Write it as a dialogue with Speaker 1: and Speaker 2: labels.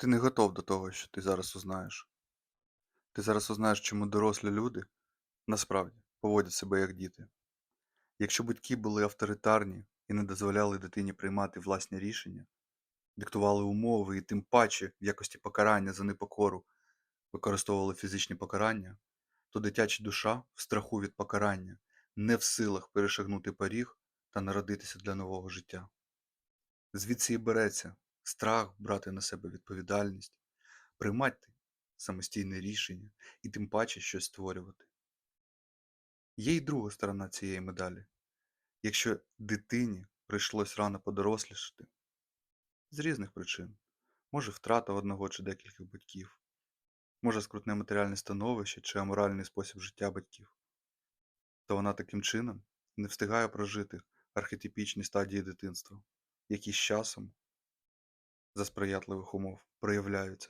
Speaker 1: Ти не готов до того, що ти зараз узнаєш. Ти зараз узнаєш, чому дорослі люди насправді поводять себе як діти. Якщо батьки були авторитарні і не дозволяли дитині приймати власні рішення, диктували умови і тим паче в якості покарання за непокору використовували фізичні покарання, то дитяча душа в страху від покарання не в силах перешагнути поріг та народитися для нового життя. Звідси і береться страх брати на себе відповідальність, приймати самостійне рішення і тим паче щось створювати. Є й друга сторона цієї медалі. Якщо дитині прийшлось рано подорослішати з різних причин, може втрата одного чи декількох батьків, може скрутне матеріальне становище чи аморальний спосіб життя батьків, то вона таким чином не встигає прожити архетипічні стадії дитинства, які з часом за сприятливих умов проявляються